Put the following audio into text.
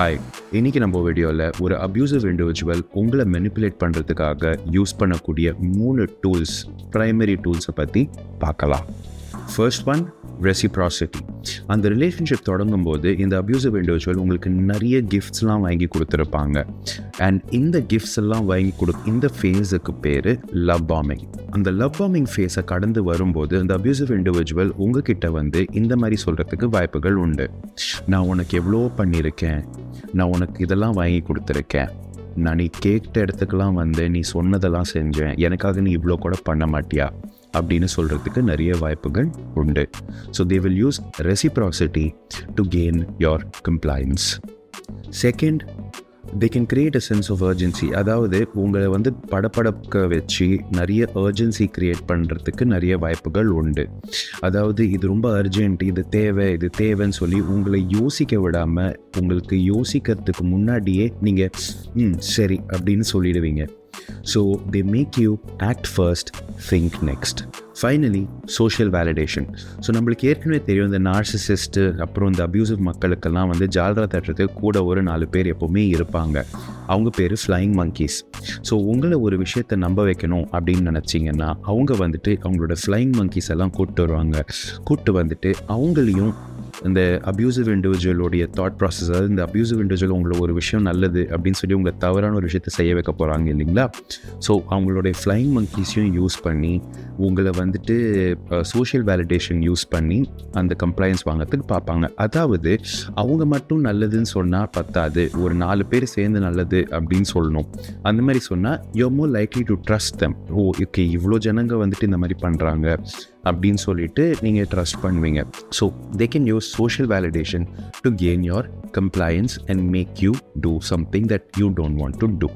Hi இன்னைக்கு நம்ம வீடியோவில் ஒரு அப்யூசிவ் இண்டிவிஜுவல் உங்களை மெனிப்புலேட் பண்ணுறதுக்காக யூஸ் பண்ணக்கூடிய மூணு டூல்ஸ் ப்ரைமரி டூல்ஸை பற்றி பார்க்கலாம். ஃபர்ஸ்ட் ஒன் ரெசிப்ராசிட்டி அந்த ரிலேஷன்ஷிப் தொடங்கும் போது இந்த அப்யூசிவ் இண்டிவிஜுவல் உங்களுக்கு நிறைய கிஃப்ட்ஸ்லாம் வாங்கி கொடுத்துருப்பாங்க. அண்ட் இந்த கிஃப்ட்ஸ் எல்லாம் வாங்கி கொடு இந்த ஃபேஸுக்கு பேர் லவ் பாமிங் அந்த லவ் பாமிங் ஃபேஸை கடந்து வரும்போது அந்த அப்யூசிவ் இண்டிவிஜுவல் உங்ககிட்ட வந்து இந்த மாதிரி சொல்கிறதுக்கு வாய்ப்புகள் உண்டு. நான் உனக்கு எவ்வளோ பண்ணியிருக்கேன்? நான் உனக்கு இதெல்லாம் வாங்கி கொடுத்துருக்கேன். நான் நீ கேட்ட இடத்துக்கெல்லாம் வந்து நீ சொன்னதெல்லாம் செஞ்சேன். எனக்காக நீ இவ்வளோ கூட பண்ண மாட்டியா? அப்படின்னு சொல்கிறதுக்கு நிறைய வாய்ப்புகள் உண்டு. So they will use reciprocity to gain your compliance second they can create a sense of urgency அதாவது உங்களை வந்து படப்படக்க வச்சு நிறைய அர்ஜென்சி க்ரியேட் பண்ணுறதுக்கு நிறைய வாய்ப்புகள் உண்டு. அதாவது இது ரொம்ப அர்ஜென்ட் இது தேவை இது தேவைன்னு சொல்லி உங்களை யோசிக்க விடாமல் உங்களுக்கு யோசிக்கிறதுக்கு முன்னாடியே நீங்கள் ம் சரி அப்படின்னு சொல்லிடுவீங்க. So they make you act first think next finally social validation so நம்மளுக்கு ஏற்கனவே தெரியும் இந்த நார்சிசிஸ்ட்டு அப்புறம் இந்த அப்யூசிவ் மக்களுக்கெல்லாம் வந்து ஜால்ரா தட்டுறதுக்கு கூட ஒரு நாலு பேர் எப்போவுமே இருப்பாங்க. அவங்க பேர் ஃப்ளைங் மங்கீஸ் ஸோ உங்களை ஒரு விஷயத்தை நம்ப வைக்கணும் அப்படின்னு நினச்சிங்கன்னா அவங்க வந்துட்டு அவங்களோட ஃப்ளைங் மங்கீஸ் எல்லாம் கூப்பிட்டு வருவாங்க. கூப்பிட்டு வந்துட்டு அவங்களையும் இந்த அப்யூசிவ் இண்டிவிஜுவலோடைய தாட் ப்ராசஸ் அதாவது இந்த அப்யூசிவ் இண்டிவிஜுவல் உங்களை ஒரு விஷயம் நல்லது அப்படின்னு சொல்லி உங்களை தவறான ஒரு விஷயத்தை செய்ய வைக்க போகிறாங்க இல்லைங்களா? ஸோ அவங்களுடைய ஃப்ளைங் மங்கீஸையும் யூஸ் பண்ணி உங்களை வந்துட்டு சோஷியல் வேலிடேஷன் யூஸ் பண்ணி அந்த கம்ப்ளைன்ஸ் வாங்குறதுக்கு பார்ப்பாங்க. அதாவது அவங்க மட்டும் நல்லதுன்னு சொன்னால் பத்தாது. ஒரு நாலு பேர் சேர்ந்து நல்லது அப்படின்னு சொல்லணும். அந்த மாதிரி சொன்னால் you more likely to trust them oh okay இவ்வளோ ஜனங்க வந்துட்டு இந்த மாதிரி பண்ணுறாங்க அப்படின்னு சொல்லிட்டு நீங்கள் ட்ரஸ்ட் பண்ணுவீங்க. So they can use social validation to gain your compliance and make you do something that you don't want to do